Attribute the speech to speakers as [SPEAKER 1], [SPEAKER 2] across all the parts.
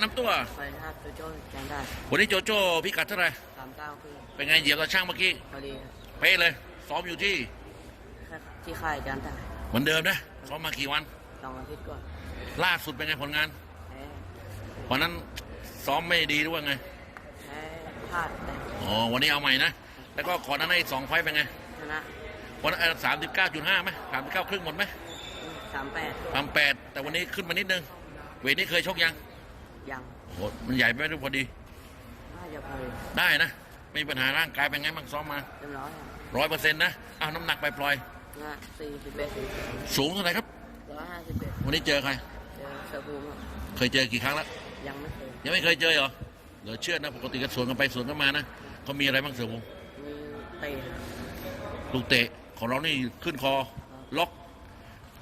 [SPEAKER 1] น้ำตัว
[SPEAKER 2] สวัสดีครับโจโจ้แกนได้
[SPEAKER 1] วันนี้โจโจ้พิกัดเท่าไหร่
[SPEAKER 2] สามเก้าคือ
[SPEAKER 1] เป็นไงเหยียบตาช่างเมื่อกี้
[SPEAKER 2] พอดี
[SPEAKER 1] เป๊ะเลย ซ้อมอยู่ที่
[SPEAKER 2] ที่ค่ายแกนได้
[SPEAKER 1] เหมือนเดิมนะซ้อมมากี่วัน
[SPEAKER 2] สองอาทิตย์ก่อน
[SPEAKER 1] ล่าสุดเป็นไงผลงาน
[SPEAKER 2] แพ้
[SPEAKER 1] วันนั้นซ้อมไม่ดีหรือว่าไง
[SPEAKER 2] แพ้พลาดแต่
[SPEAKER 1] อ๋อวันนี้เอาใหม่นะแล้วก็ก่อนหนั้านอีกสองไฟต์เป็นไง
[SPEAKER 2] ชนะ
[SPEAKER 1] วันนั้นสามสิบเก้าจุดห้าไหมสามสิบเก้าครึ่งหมดไหม
[SPEAKER 2] สามแปด
[SPEAKER 1] สามแปดแต่วันนี้ขึ้นมานิดนึงเวทนี้เคยชกยัง
[SPEAKER 2] ยัง
[SPEAKER 1] โอ้โหมันใหญ่ไปไหมทุกพอดี
[SPEAKER 2] น่าจะพอดี
[SPEAKER 1] ได้นะ ไม่มีปัญหาร่างกายเป็นไงบ้างซ้อมมา
[SPEAKER 2] เต็มร้อยครับ
[SPEAKER 1] ร้อยเปอร์เซ็นต์นะอ้าวน้ำหนักไปปล่อย
[SPEAKER 2] นะสี่สิบเอ็ด
[SPEAKER 1] ๆสูงเท่าไหร่ครับ
[SPEAKER 2] ร้อยห้าสิบเอ็ด
[SPEAKER 1] วันนี้เจอใคร
[SPEAKER 2] เจอเซอร์บูมครับ
[SPEAKER 1] เคยเจอกี่ครั้งแล้ว
[SPEAKER 2] ยังไม่เคย
[SPEAKER 1] ยังไม่เคยเจอเหรอเหลือเชื่อนะปกติก็สวนกันไปสวนกันมานะเขามีอะไรบ้างเสือวง
[SPEAKER 2] มีเตะ
[SPEAKER 1] ลูกเตะของเรานี่ขึ้นคอล็อก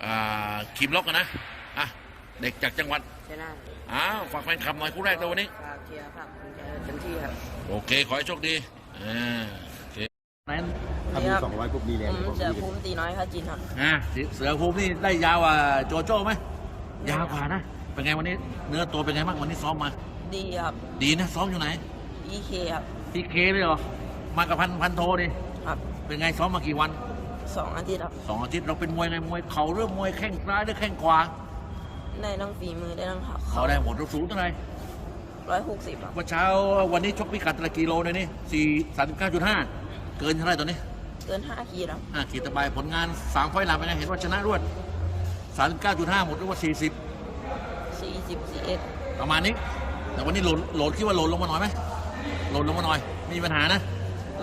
[SPEAKER 1] อ่าคีมล็อกกันนะอะ เด็กจากจังหวัด
[SPEAKER 2] ชนะ
[SPEAKER 1] อ้าวฝากแฟนคลับหน่อยคู่แรกเลยวันนี้
[SPEAKER 2] ฝากเชียร์ฝากคุณใจเต็มที่ครับ
[SPEAKER 1] โอเค ขอให้โชคดีอ่าโอเคนั้น
[SPEAKER 3] ถ้ามีสองร้อยปุ๊บมีแรง
[SPEAKER 2] ผม
[SPEAKER 3] ผม
[SPEAKER 2] เสือ
[SPEAKER 3] มี
[SPEAKER 2] ภูมิตีน้อยครับจีนครับ
[SPEAKER 1] อ่าเสือภูมินี่ได้ยาวกว่าโจโจ้ไหมยาวกว่านะ เป็นไงวันนี้ เนื้อตัวเป็นไงบ้างวันนี้ซ้อมมา
[SPEAKER 2] ดีครับ
[SPEAKER 1] ดีนะซ้อมอยู่ไหน
[SPEAKER 2] อีเคครับ
[SPEAKER 1] ที่เคเลยเหรอมากับพันพันโทดิ
[SPEAKER 2] ครับ
[SPEAKER 1] เป็นไงซ้อมมากี่วัน
[SPEAKER 2] สองอาทิตย์ครับ
[SPEAKER 1] สองอาทิตย์เราเป็นมวยไงมวยเข่าหรือมวยแข้งซ้ายหรือแข้งขวา
[SPEAKER 2] ได้ทั้งฝีมือได้ทั้ง
[SPEAKER 1] เขาได้หมดเราสูงเท่าไหร่
[SPEAKER 2] ร้อยหกสิบครับ
[SPEAKER 1] วันเช้าวันนี้ชกพิกัดละกิโลเลยนี่สี่สามเก้าจุดห้าเกินเท่าไหร่ตอนนี้
[SPEAKER 2] เกินห้าขีดครับ
[SPEAKER 1] อ่าขีดตะบายผลงานสามไฟล์หลังเป็นไงเห็นว่าชนะรวดสามเก้าจุดห้าหมดหรือว่าสี่สิบ
[SPEAKER 2] สี่สิบสี่เอ็ด
[SPEAKER 1] ประมาณนี้ แต่วันนี้โหลดโหลดคิดว่าโหลดลงมาหน่อยไหมโหลดลงมาหน่อยไม่มีปัญหานะ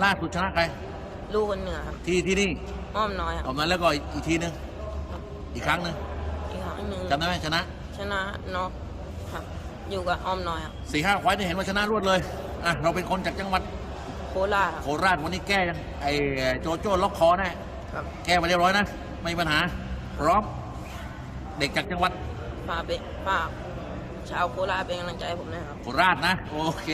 [SPEAKER 1] ล่าสุดชนะใคร
[SPEAKER 2] ลูกคนเหนือครับ
[SPEAKER 1] ที่ที่นี่
[SPEAKER 2] อ้อมน้อยค
[SPEAKER 1] อ
[SPEAKER 2] รั
[SPEAKER 1] อบกมาแล้วก็อีกทีนึง
[SPEAKER 2] ครับ
[SPEAKER 1] อีกครั้งหนึ่ง
[SPEAKER 2] อีกครั้งหนึ่ง
[SPEAKER 1] จำได้ไหมชนะ
[SPEAKER 2] ชนะน็อกครับ อยู่กับอ้อมน้อยครับ
[SPEAKER 1] สี่ห้าไฟล์นี่เห็นว่าชนะรวดเลยอะเราเป็นคนจากจังหวัด
[SPEAKER 2] โคราชครับ
[SPEAKER 1] โคราชวันนี้แก้ยังไอ้โจโจ้ล็อกคอแน่
[SPEAKER 2] ครับ
[SPEAKER 1] แก้มาเรียบร้อยนะไม่มีปัญหาพร้อมเด็กจากจังหวัด
[SPEAKER 2] ฝากเป็นฝากชาวโคราชเป็นกำลังใจให้ผมนะครับ
[SPEAKER 1] โคราชนะ โอเค